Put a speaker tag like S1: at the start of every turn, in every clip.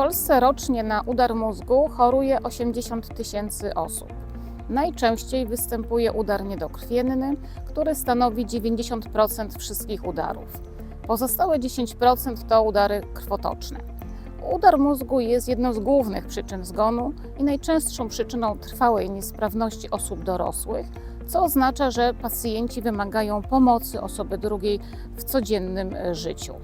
S1: Polsce rocznie na udar mózgu choruje 80 tysięcy osób. Najczęściej występuje udar niedokrwienny, który stanowi 90% wszystkich udarów. Pozostałe 10% to udary krwotoczne. Udar mózgu jest jedną z głównych przyczyn zgonu i najczęstszą przyczyną trwałej niesprawności osób dorosłych, co oznacza, że pacjenci wymagają pomocy osoby drugiej w codziennym e, życiu.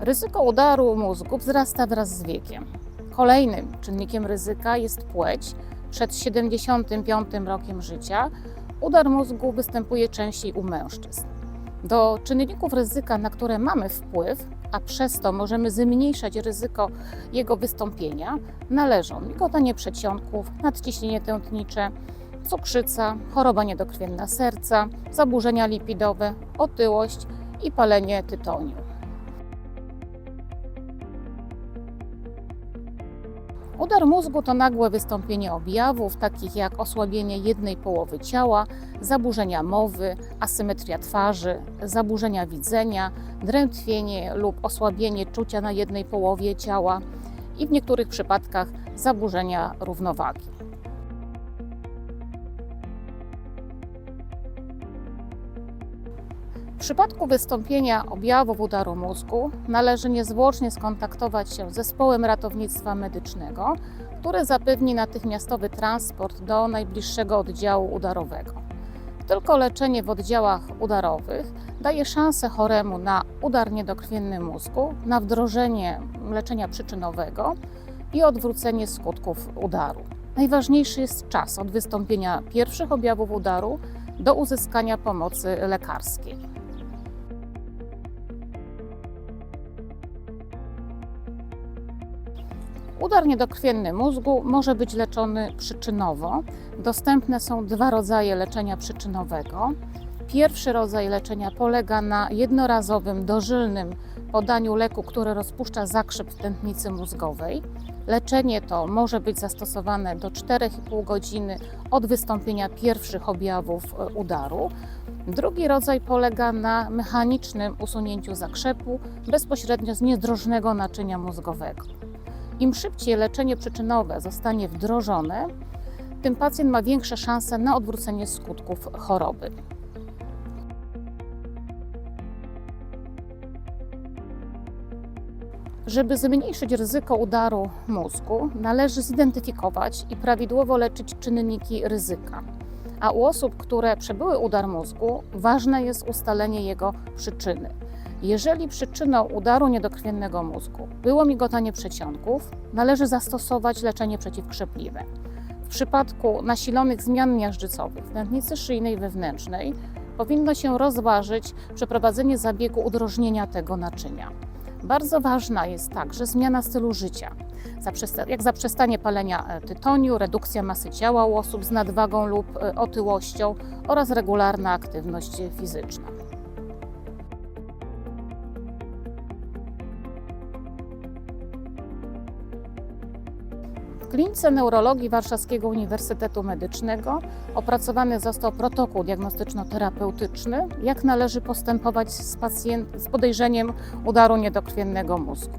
S1: Ryzyko udaru mózgu wzrasta wraz z wiekiem. Kolejnym czynnikiem ryzyka jest płeć. Przed 75 rokiem życia udar mózgu występuje częściej u mężczyzn. Do czynników ryzyka, na które mamy wpływ, a przez to możemy zmniejszać ryzyko jego wystąpienia, należą migotanie przedsionków, nadciśnienie tętnicze, cukrzyca, choroba niedokrwienna serca, zaburzenia lipidowe, otyłość i palenie tytoniu. Udar mózgu to nagłe wystąpienie objawów takich jak osłabienie jednej połowy ciała, zaburzenia mowy, asymetria twarzy, zaburzenia widzenia, drętwienie lub osłabienie czucia na jednej połowie ciała i w niektórych przypadkach zaburzenia równowagi. W przypadku wystąpienia objawów udaru mózgu należy niezwłocznie skontaktować się z zespołem ratownictwa medycznego, który zapewni natychmiastowy transport do najbliższego oddziału udarowego. Tylko leczenie w oddziałach udarowych daje szansę choremu na udar niedokrwienny mózgu, na wdrożenie leczenia przyczynowego i odwrócenie skutków udaru. Najważniejszy jest czas od wystąpienia pierwszych objawów udaru do uzyskania pomocy lekarskiej. Udar niedokrwienny mózgu może być leczony przyczynowo. Dostępne są dwa rodzaje leczenia przyczynowego. Pierwszy rodzaj leczenia polega na jednorazowym, dożylnym podaniu leku, który rozpuszcza zakrzyp w tętnicy mózgowej. Leczenie to może być zastosowane do 4,5 godziny od wystąpienia pierwszych objawów e, udaru. Drugi rodzaj polega na mechanicznym usunięciu zakrzepu bezpośrednio z niedrożnego naczynia mózgowego. Im szybciej leczenie przyczynowe zostanie wdrożone, tym pacjent ma większe szanse na odwrócenie skutków choroby. Żeby zmniejszyć ryzyko udaru mózgu, należy zidentyfikować i prawidłowo leczyć czynniki ryzyka. A u osób, które przebyły udar mózgu, ważne jest ustalenie jego przyczyny. Jeżeli przyczyną udaru niedokrwiennego mózgu było migotanie przedsionków, należy zastosować leczenie przeciwkrzepliwe. W przypadku nasilonych zmian miażdżycowych tętnicy szyjnej wewnętrznej powinno się rozważyć przeprowadzenie zabiegu udrożnienia tego naczynia. Bardzo ważna jest także zmiana stylu życia, jak zaprzestanie palenia e, tytoniu, redukcja masy ciała u osób z nadwagą lub e, otyłością oraz regularna aktywność fizyczna. Klinice neurologii Warszawskiego Uniwersytetu Medycznego opracowany został protokół diagnostyczno-terapeutyczny, jak należy postępować z, pacjent, z podejrzeniem udaru niedokrwiennego mózgu.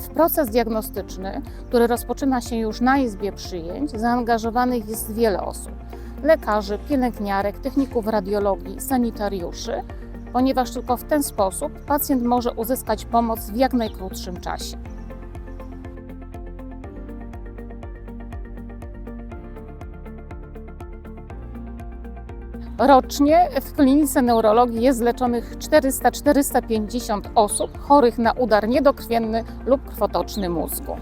S1: W proces diagnostyczny, który rozpoczyna się już na izbie przyjęć, zaangażowanych jest wiele osób: lekarzy, pielęgniarek, techników radiologii, sanitariuszy, ponieważ tylko w ten sposób pacjent może uzyskać pomoc w jak najkrótszym czasie. Rocznie w klinice neurologii jest leczonych 400-450 osób chorych na udar niedokrwienny lub krwotoczny mózgu.